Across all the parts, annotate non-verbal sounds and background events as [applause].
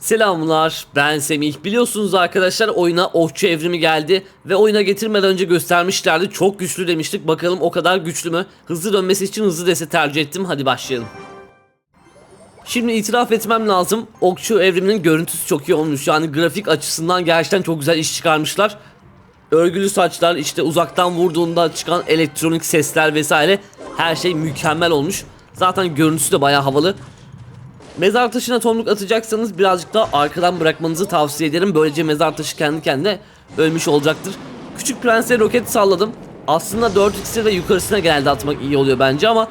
Selamlar ben Semih. Biliyorsunuz arkadaşlar oyuna okçu evrimi geldi ve oyuna getirmeden önce göstermişlerdi. Çok güçlü demiştik. Bakalım o kadar güçlü mü? Hızlı dönmesi için hızlı dese tercih ettim. Hadi başlayalım. Şimdi itiraf etmem lazım. Okçu evriminin görüntüsü çok iyi olmuş. Yani grafik açısından gerçekten çok güzel iş çıkarmışlar. Örgülü saçlar, işte uzaktan vurduğunda çıkan elektronik sesler vesaire her şey mükemmel olmuş. Zaten görüntüsü de bayağı havalı. Mezar taşına tomruk atacaksanız birazcık daha arkadan bırakmanızı tavsiye ederim. Böylece mezar taşı kendi kendine ölmüş olacaktır. Küçük Prens'e roket salladım. Aslında 4x'e ve yukarısına genelde atmak iyi oluyor bence ama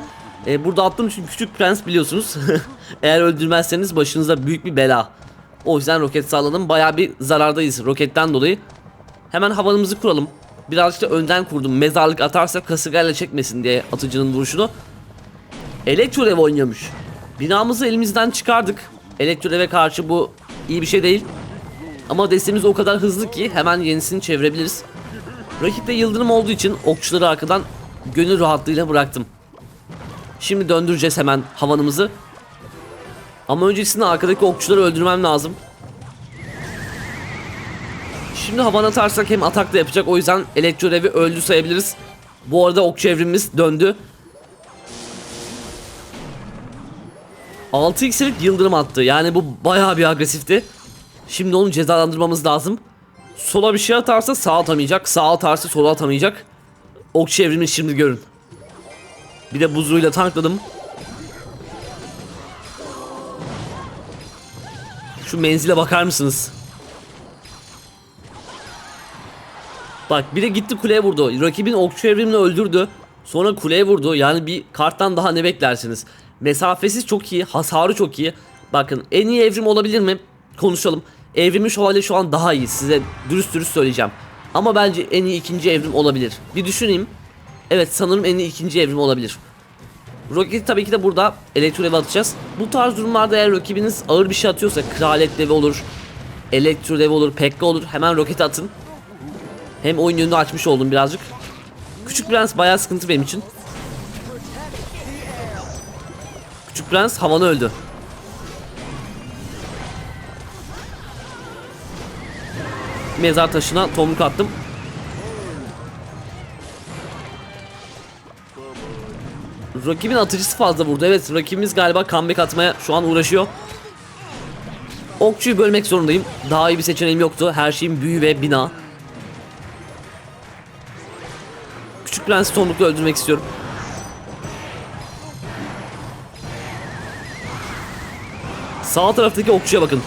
e, burada attım çünkü Küçük Prens biliyorsunuz. [laughs] Eğer öldürmezseniz başınıza büyük bir bela. O yüzden roket salladım. Baya bir zarardayız roketten dolayı. Hemen havanımızı kuralım. Birazcık da önden kurdum. Mezarlık atarsa kasırgayla çekmesin diye atıcının vuruşunu. Elektrolev oynuyormuş. Binamızı elimizden çıkardık. Elektroleve karşı bu iyi bir şey değil. Ama destemiz o kadar hızlı ki hemen yenisini çevirebiliriz. Rakipte yıldırım olduğu için okçuları arkadan gönül rahatlığıyla bıraktım. Şimdi döndüreceğiz hemen havanımızı. Ama öncesinde arkadaki okçuları öldürmem lazım. Şimdi havan atarsak hem atak da yapacak o yüzden elektrolevi öldü sayabiliriz. Bu arada okçu evrimimiz döndü. 6x'lik yıldırım attı. Yani bu bayağı bir agresifti. Şimdi onu cezalandırmamız lazım. Sola bir şey atarsa sağ atamayacak. Sağ atarsa sola atamayacak. Okçu evrimini şimdi görün. Bir de buzluğuyla tankladım. Şu menzile bakar mısınız? Bak bir de gitti kuleye vurdu. Rakibin okçu evrimini öldürdü. Sonra kuleye vurdu. Yani bir karttan daha ne beklersiniz? Mesafesi çok iyi. Hasarı çok iyi. Bakın en iyi evrim olabilir mi? Konuşalım. Evrimi şövalye şu an daha iyi. Size dürüst dürüst söyleyeceğim. Ama bence en iyi ikinci evrim olabilir. Bir düşüneyim. Evet sanırım en iyi ikinci evrim olabilir. Rocket tabii ki de burada elektrolevi atacağız. Bu tarz durumlarda eğer rakibiniz ağır bir şey atıyorsa kraliyet devi olur, elektrolevi olur, pekka olur hemen roket atın. Hem oyun yönünü açmış oldum birazcık. Küçük Prens bayağı sıkıntı benim için. Küçük Prens havanı öldü. Mezar taşına tomruk attım. Rakibin atıcısı fazla vurdu. Evet rakibimiz galiba comeback atmaya şu an uğraşıyor. Okçuyu bölmek zorundayım. Daha iyi bir seçeneğim yoktu. Her şeyin büyü ve bina. Küçük Prens'i tomrukla öldürmek istiyorum. Sağ taraftaki okçuya bakın.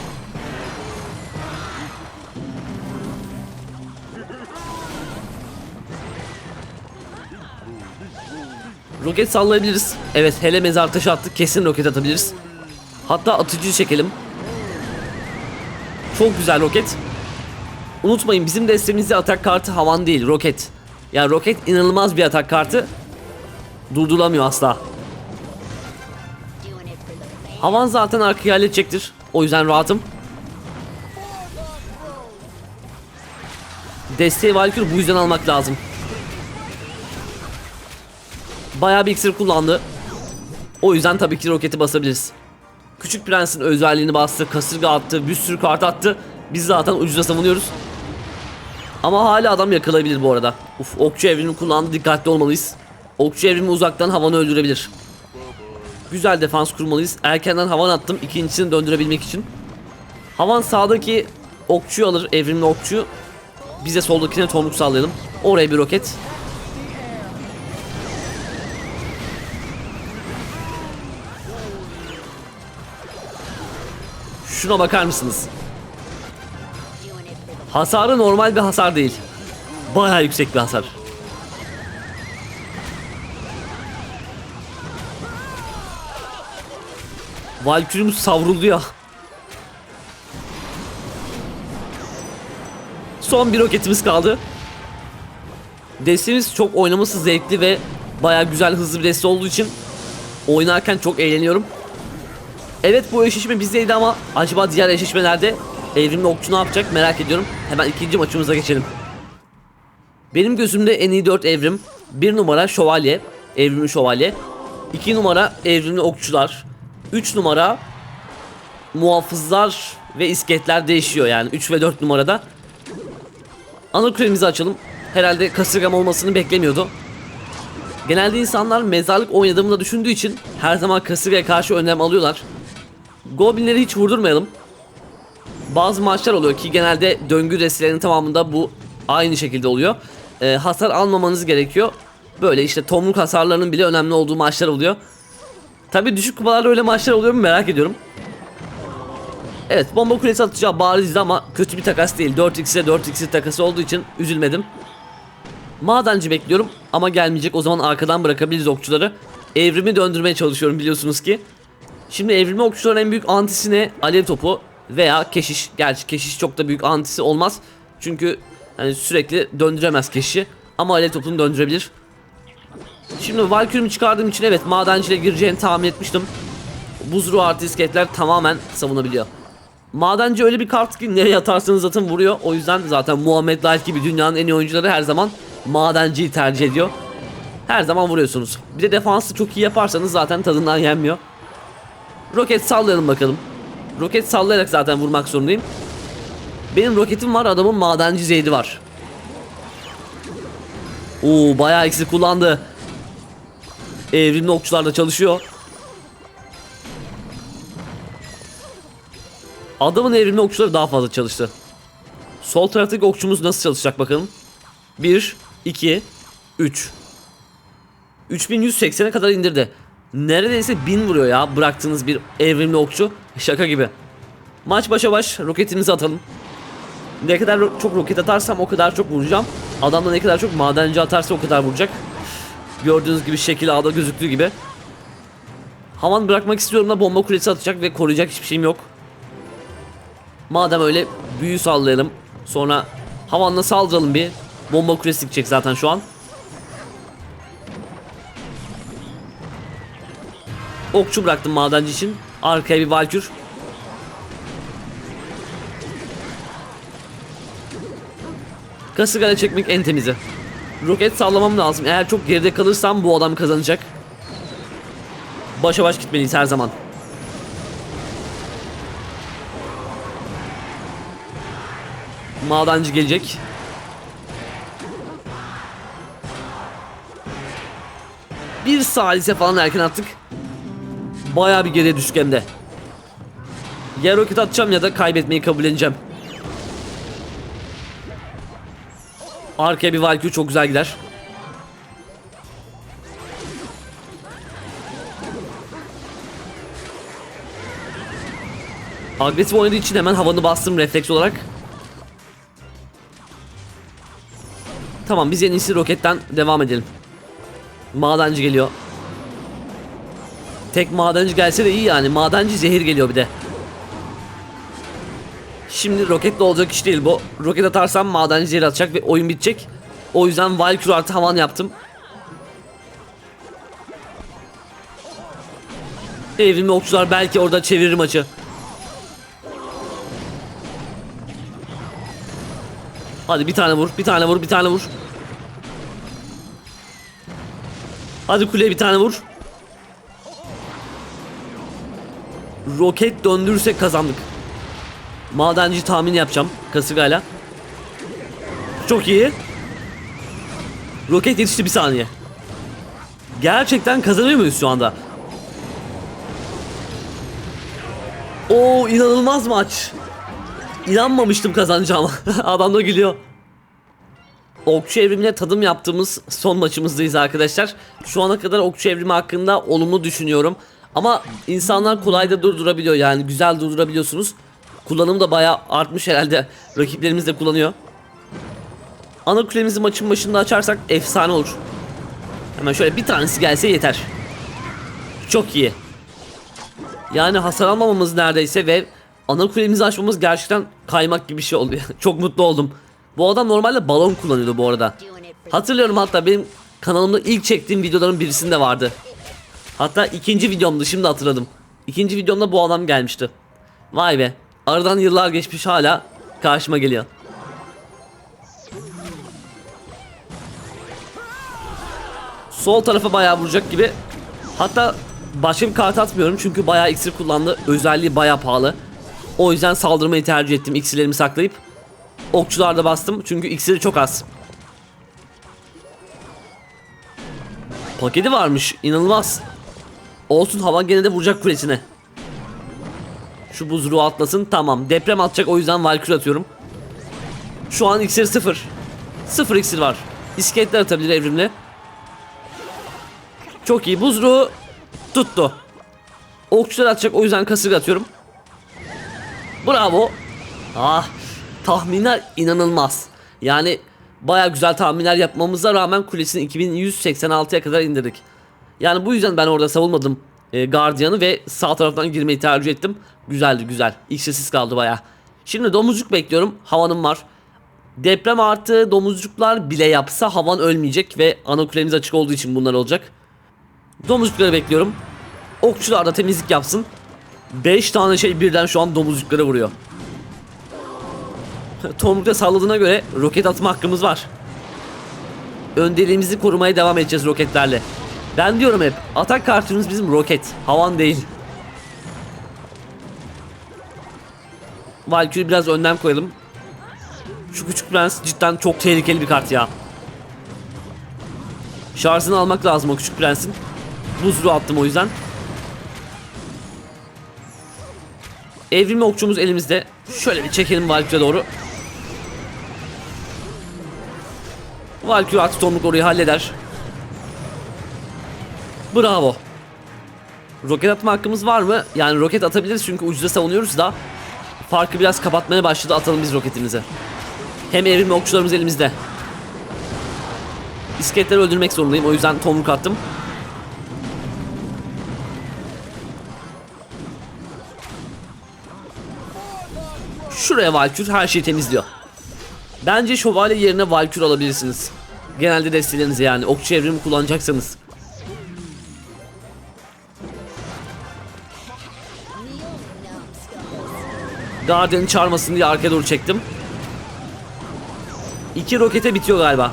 Roket sallayabiliriz. Evet hele mezar taşı attık kesin roket atabiliriz. Hatta atıcıyı çekelim. Çok güzel roket. Unutmayın bizim destemizde atak kartı havan değil roket. Yani roket inanılmaz bir atak kartı. Durdurulamıyor asla. Havan zaten arkaya halledecektir. O yüzden rahatım. Desteği Valkyrie bu yüzden almak lazım. Bayağı bir iksir kullandı. O yüzden tabii ki roketi basabiliriz. Küçük Prens'in özelliğini bastı, kasırga attı, bir sürü kart attı. Biz zaten ucuza savunuyoruz. Ama hala adam yakalayabilir bu arada. Uf, okçu evrimi kullandı, dikkatli olmalıyız. Okçu evrimi uzaktan havanı öldürebilir. Güzel defans kurmalıyız. Erkenden havan attım ikincisini döndürebilmek için. Havan sağdaki okçuyu alır, evrimli okçuyu. Biz de soldakine tomruk sallayalım. Oraya bir roket. Şuna bakar mısınız? Hasarı normal bir hasar değil. Bayağı yüksek bir hasar. Valkyrie'miz savruldu ya. Son bir roketimiz kaldı. Destemiz çok oynaması zevkli ve baya güzel hızlı bir deste olduğu için oynarken çok eğleniyorum. Evet bu eşleşme bizdeydi ama acaba diğer eşleşmelerde evrimli okçu ne yapacak merak ediyorum. Hemen ikinci maçımıza geçelim. Benim gözümde en iyi 4 evrim. 1 numara şövalye, evrimli şövalye. 2 numara evrimli okçular. 3 numara muhafızlar ve iskeletler değişiyor yani 3 ve 4 numarada. Ana kulemizi açalım. Herhalde kasırgam olmasını beklemiyordu. Genelde insanlar mezarlık oynadığımı da düşündüğü için her zaman kasırgaya karşı önlem alıyorlar. Goblinleri hiç vurdurmayalım. Bazı maçlar oluyor ki genelde döngü restilerinin tamamında bu aynı şekilde oluyor. Ee, hasar almamanız gerekiyor. Böyle işte tomruk hasarlarının bile önemli olduğu maçlar oluyor. Tabi düşük kupalarda öyle maçlar oluyor mu merak ediyorum. Evet bomba kulesi atacağı barizdi ama kötü bir takas değil. 4x'e 4x'li takası olduğu için üzülmedim. Madenci bekliyorum ama gelmeyecek o zaman arkadan bırakabiliriz okçuları. Evrimi döndürmeye çalışıyorum biliyorsunuz ki. Şimdi evrilme okçuların en büyük antisi ne? Alev topu veya keşiş. Gerçi keşiş çok da büyük antisi olmaz. Çünkü hani sürekli döndüremez keşişi. Ama alev topunu döndürebilir. Şimdi Valkyrie'mi çıkardığım için evet madenciyle gireceğini tahmin etmiştim. Buz ruhu artı iskeletler tamamen savunabiliyor. Madenci öyle bir kart ki nereye atarsanız atın vuruyor. O yüzden zaten Muhammed Light gibi dünyanın en iyi oyuncuları her zaman madenciyi tercih ediyor. Her zaman vuruyorsunuz. Bir de defansı çok iyi yaparsanız zaten tadından yenmiyor. Roket sallayalım bakalım. Roket sallayarak zaten vurmak zorundayım. Benim roketim var adamın madenci zeydi var. Oo bayağı eksik kullandı. Evrimli okçular da çalışıyor. Adamın evrimli okçuları daha fazla çalıştı. Sol taraftaki okçumuz nasıl çalışacak bakalım. 1, 2, 3. 3180'e kadar indirdi. Neredeyse 1000 vuruyor ya bıraktığınız bir evrimli okçu. Şaka gibi. Maç başa baş roketimizi atalım. Ne kadar çok roket atarsam o kadar çok vuracağım. Adam da ne kadar çok madenci atarsa o kadar vuracak. Gördüğünüz gibi şekil A'da gözüktüğü gibi. Havan bırakmak istiyorum da bomba kulesi atacak ve koruyacak hiçbir şeyim yok. Madem öyle büyü sallayalım. Sonra havanla saldıralım bir. Bomba kulesi gidecek zaten şu an. Okçu bıraktım madenci için. Arkaya bir valkür. Kasırgayla çekmek en temizi. Roket sallamam lazım. Eğer çok geride kalırsam bu adam kazanacak. Başa baş gitmeliyiz her zaman. Madenci gelecek. Bir salise falan erken attık. Bayağı bir geriye düştük hem de. Ya roket atacağım ya da kaybetmeyi kabulleneceğim. Arkaya bir Valkyrie çok güzel gider. Agresif oynadığı için hemen havanı bastım refleks olarak. Tamam biz en iyisi roketten devam edelim. Madenci geliyor. Tek madenci gelse de iyi yani. Madenci zehir geliyor bir de. Şimdi roketle olacak iş değil bu. Roket atarsam madenci atacak ve oyun bitecek. O yüzden Valkyrie artı havan yaptım. Evrimli okçular belki orada çevirir maçı. Hadi bir tane vur, bir tane vur, bir tane vur. Hadi kuleye bir tane vur. Roket döndürürsek kazandık. Madenci tahmin yapacağım kasırgayla. Çok iyi. Roket yetişti bir saniye. Gerçekten kazanıyor muyuz şu anda? Oo inanılmaz maç. İnanmamıştım kazanacağıma. [laughs] Adam da gülüyor. Okçu evrimine tadım yaptığımız son maçımızdayız arkadaşlar. Şu ana kadar okçu evrimi hakkında olumlu düşünüyorum. Ama insanlar kolay da durdurabiliyor yani güzel durdurabiliyorsunuz. Kullanım da bayağı artmış herhalde. Rakiplerimiz de kullanıyor. Ana kulemizi maçın başında açarsak efsane olur. Hemen şöyle bir tanesi gelse yeter. Çok iyi. Yani hasar almamamız neredeyse ve ana kulemizi açmamız gerçekten kaymak gibi bir şey oldu. [laughs] Çok mutlu oldum. Bu adam normalde balon kullanıyordu bu arada. Hatırlıyorum hatta benim kanalımda ilk çektiğim videoların birisinde vardı. Hatta ikinci videomdu şimdi hatırladım. İkinci videomda bu adam gelmişti. Vay be. Aradan yıllar geçmiş hala karşıma geliyor. Sol tarafa bayağı vuracak gibi. Hatta başka bir kart atmıyorum çünkü bayağı iksir kullandı. Özelliği bayağı pahalı. O yüzden saldırmayı tercih ettim iksirlerimi saklayıp. Okçularda bastım çünkü iksiri çok az. Paketi varmış inanılmaz. Olsun havan gene de vuracak kulesine. Şu buzruğu atlasın tamam. Deprem atacak o yüzden Valkyrie atıyorum. Şu an iksir sıfır. Sıfır iksir var. İskeletler atabilir evrimle. Çok iyi. Buzruğu tuttu. Okçular atacak o yüzden kasırga atıyorum. Bravo. Ah tahminler inanılmaz. Yani baya güzel tahminler yapmamıza rağmen kulesini 2186'ya kadar indirdik. Yani bu yüzden ben orada savunmadım e, gardiyanı ve sağ taraftan girmeyi tercih ettim. Güzeldi güzel. İksirsiz kaldı baya. Şimdi domuzcuk bekliyorum. Havanım var. Deprem artı domuzcuklar bile yapsa havan ölmeyecek ve ana kulemiz açık olduğu için bunlar olacak. Domuzcukları bekliyorum. Okçular da temizlik yapsın. 5 tane şey birden şu an domuzcuklara vuruyor. Tomruk'ta salladığına göre roket atma hakkımız var. Öndeliğimizi korumaya devam edeceğiz roketlerle. Ben diyorum hep atak kartımız bizim roket. Havan değil. Valkyrie biraz önden koyalım. Şu küçük prens cidden çok tehlikeli bir kart ya. Şarjını almak lazım o küçük prensin. Buzru attım o yüzden. Evrimli okçumuz elimizde. Şöyle bir çekelim Valkyrie'ye doğru. Valkyrie artık tomruk orayı halleder. Bravo. Roket atma hakkımız var mı? Yani roket atabiliriz çünkü ucuza savunuyoruz da. Farkı biraz kapatmaya başladı atalım biz roketimizi. Hem evrimli okçularımız elimizde. İskeletleri öldürmek zorundayım o yüzden tomruk attım. Şuraya Valkür her şeyi temizliyor. Bence şövalye yerine Valkür alabilirsiniz. Genelde destelerinize yani okçu evrimi kullanacaksanız. Guardian'ı çağırmasın diye arkaya doğru çektim. İki rokete bitiyor galiba.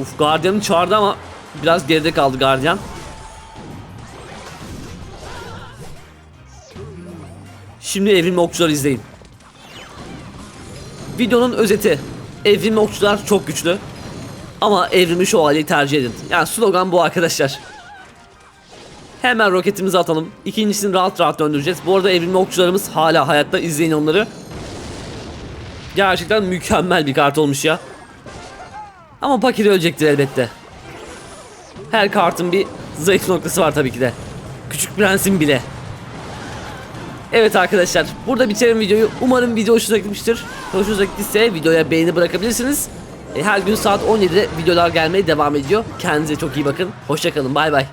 Uf Guardian'ı çağırdı ama biraz geride kaldı Guardian. Şimdi evrimli okçuları izleyin. Videonun özeti. Evrimli okçular çok güçlü. Ama evrimi şövalyeyi tercih edin. Yani slogan bu arkadaşlar. Hemen roketimizi atalım. İkincisini rahat rahat döndüreceğiz. Bu arada evrimli okçularımız hala hayatta. İzleyin onları. Gerçekten mükemmel bir kart olmuş ya. Ama Pakiri ölecektir elbette. Her kartın bir zayıf noktası var tabii ki de. Küçük prensin bile. Evet arkadaşlar burada bitirelim videoyu. Umarım video hoşunuza gitmiştir. Hoşunuza gittiyse videoya beğeni bırakabilirsiniz. E, Her gün saat 17'de videolar gelmeye devam ediyor. Kendinize çok iyi bakın. Hoşçakalın bay bay.